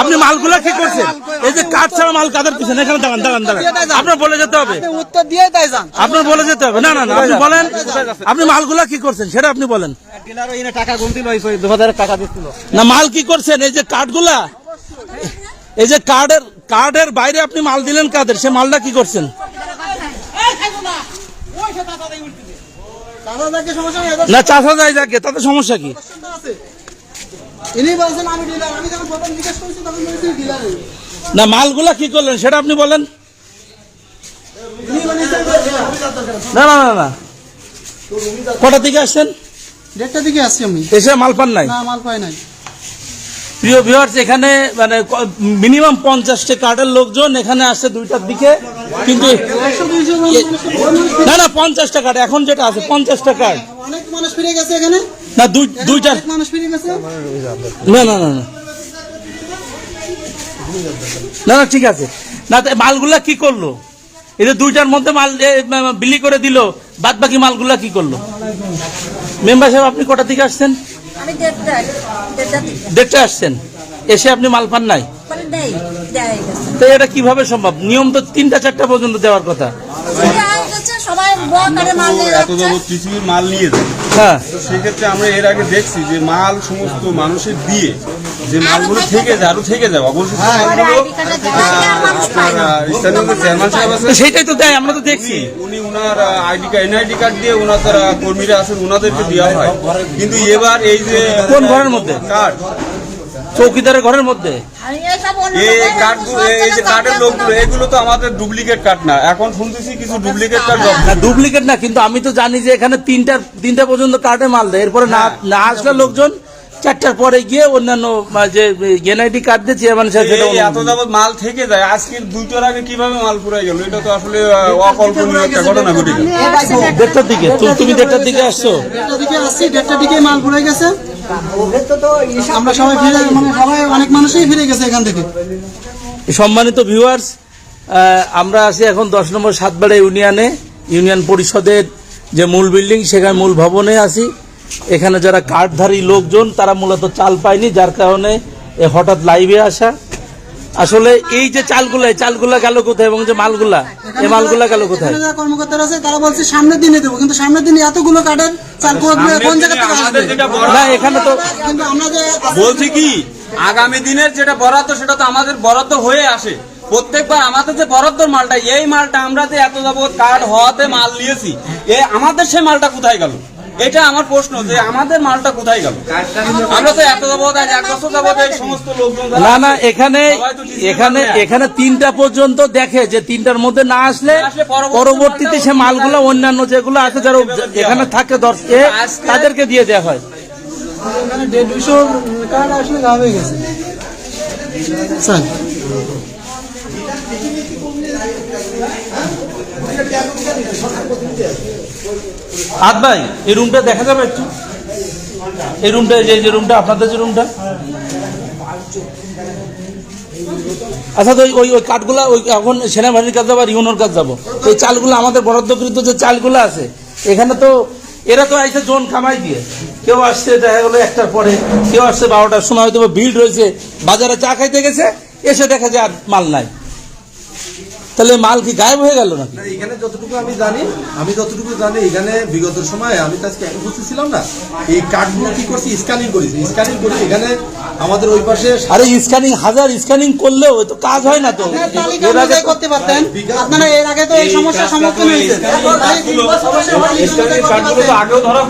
আপনি মালগুলা কি করছেন? এই যে কাঠ ছাড়া মাল কাদের পিছনে? এখানে দাঁড়ান দাঁড়ান দাঁড়ান। আপনার বলে যেতে হবে। উত্তর দিয়ে তাই যান। আপনার বলে যেতে হবে। না না না আপনি বলেন আপনি মালগুলা কি করছেন সেটা আপনি বলেন। ডিলার ওই টাকা গুনছিল ওই দু হাজার টাকা দিচ্ছিল না মাল কি করছেন? এই যে কাঠগুলা? এই যে কার্ডের কার্ডের বাইরে আপনি মাল দিলেন কাদের? সে মালটা কি করছেন? না। চাষা যায় যাকে তাতে সমস্যা কি? ইনি বলছেন আমি ডিলার আমি যখন প্রথম জিজ্ঞেস করেছি তখন বলেছি ডিলার না মালগুলা কি করলেন? সেটা আপনি বলেন। না না না না কটা দিকে আসছেন? দেড়টার দিকে আসছি আমি। এসে মাল পান নাই? না মাল পাই নাই। প্রিয় ভিউয়ার্স এখানে মানে মিনিমাম পঞ্চাশটা কার্ডের লোকজন এখানে আসছে দুইটার দিকে কিন্তু না না পঞ্চাশটা কার্ড এখন যেটা আছে পঞ্চাশটা কার্ড অনেক মানুষ ফিরে গেছে এখানে। না দুই দুইটা না না না না। না ঠিক আছে। না মালগুলা কি করল? এই যে দুইটার মধ্যে মাল বিলি করে দিল বাদ বাকি মালগুলা কি করল? মেম্বার সাহেব আপনি কটা দিকে আসছেন? আমি দেড়টা আসছেন। এসে আপনি মাল পান নাই? গেছে তো এটা কীভাবে সম্ভব? নিয়ম তো তিনটা চারটা পর্যন্ত দেওয়ার কথা। সবাই মাল নিয়ে হ্যাঁ। তো সেক্ষেত্রে আমরা এর আগে দেখছি যে মাল সমস্ত মানুষের দিয়ে যে মালগুলো থেকে যায় আরও থেকে স্থানীয় চেয়ারম্যান সাহেব আছে তো তো দেয় আমরা তো দেখছি। উনি ওনার আইডি কার্ড এনআইডি কার্ড দিয়ে ওনার যারা কর্মীরা আছেন ওনাদেরকে দেওয়া হয়। কিন্তু এবার এই যে কোন ঘরের মধ্যে? কার্ড চৌকিদারের ঘরের মধ্যে? আমি এই কার্ডগুলো এই যে কার্ডের লোকগুলো এগুলো তো আমাদের ডুপ্লিকেট কার্ড না। এখন শুনতেছি কিছু ডুপ্লিকেট কার্ড না ডুপ্লিকেট না কিন্তু আমি তো জানি যে এখানে তিনটা তিনটা পর্যন্ত কার্ডে মাল দেয়। এরপরে না না আসলে লোকজন চারটার পরে গিয়ে অন্যান্য যে এনআইডি কার্ড দিয়ে চেয়ারম্যান সাহেব সেটা এত যাবত মাল থেকে যায় আজকে দুইটার আগে কীভাবে মাল পুরাই গেল? এটা তো আসলে অকল্পনীয় একটা ঘটনা ঘটে গেল। দেড়টার দিকে তুমি দেড়টার দিকে আসছো? দেড়টার দিকে আসছি দেড়টার দিকে মাল ঘুরে গেছে। আমরা সবাই ফিরে মানে সবাই অনেক মানুষই ফিরে গেছে এখান থেকে। সম্মানিত ভিউয়ার্স আমরা আছি এখন দশ নম্বর সাতবাড়া ইউনিয়নে ইউনিয়ন পরিষদের যে মূল বিল্ডিং সেখানে মূল ভবনে আছি। এখানে যারা কার্ডধারী লোকজন তারা মূলত চাল পায়নি যার কারণে এ হঠাৎ লাইভে আসা। আসলে এই যে চালগুলা চালগুলা গেল কোথায় এবং যে মালগুলা এই মালগুলা গেল কোথায়? যারা কর্মকর্তারা আছে তারা বলছে সামনের দিনে দেবো কিন্তু সামনের দিনে এতগুলো কার্ডের চাল কোন- কোন জায়গা থেকে আমাদের আসবে? যেটা বরাদ্দ- না এখানে তো কিন্তু আমরা যে বলছি কি আগামী দিনের যেটা বরাদ্দ সেটা তো আমাদের বরাদ্দ হয়ে আসে। প্রত্যেকবার আমাদের যে বরাদ্দর মালটা এই মালটা আমরা যে এত যাবত কার্ড হওয়াতে মাল নিয়েছি এ আমাদের সেই মালটা কোথায় গেল? এটা আমার প্রশ্ন যে আমাদের মালটা কোথায় গেল? আমরা তো এত যাবত আজ এক বছর যাবত এই সমস্ত লোকজন না না এখানে এখানে এখানে তিনটা পর্যন্ত দেখে যে তিনটার মধ্যে না আসলে পরবর্তীতে সে মালগুলো অন্যান্য যেগুলো আছে যারা এখানে থাকে দর্শকে তাদেরকে দিয়ে দেওয়া হয়। এখানে দেড় দুশো কার্ড আসলে গা হয়ে গেছে। স্যার। হাত ভাই, এই রুমটা দেখা যাবে একটু? এই রুমটা যে যে রুমটা, আপনাদের যে রুমটা? আচ্ছা তো ওই- ওই ওই কাঠগুলা, ওই এখন সেনাবাহিনীর কাজ যাব আর ইউনোর কাজ যাব। এই চালগুলো আমাদের বরাদ্দকৃত যে চালগুলো আছে, এখানে তো এরা তো আইসে জোন কামাই দিয়ে। কেউ আসছে, দেখা গেলো একটার পরে, কেউ আসছে বারোটার সময় হয়তো ভিড় রয়েছে, বাজারে চা খাইতে গেছে, এসে দেখা যায় আর মাল নাই। তাহলে মাল কি গায়েব হয়ে গেল নাকি? না, এখানে যতটুকু আমি জানি আমি যতটুকু জানি এখানে বিগত সময় আমি তো আজকে উপস্থিত ছিলাম না। এই কার্ডগুলো কি করছি? স্ক্যানিং করেছি স্ক্যানিং করে। এখানে আমাদের ওই পাশে আরে স্ক্যানিং হাজার স্ক্যানিং করলেও তো কাজ হয় না তো। এর আগে করতে পারতেন। আপনারা এর আগে তো এই সমস্যার সম্মুখীন কার্ডগুলো তো আগেও ধরা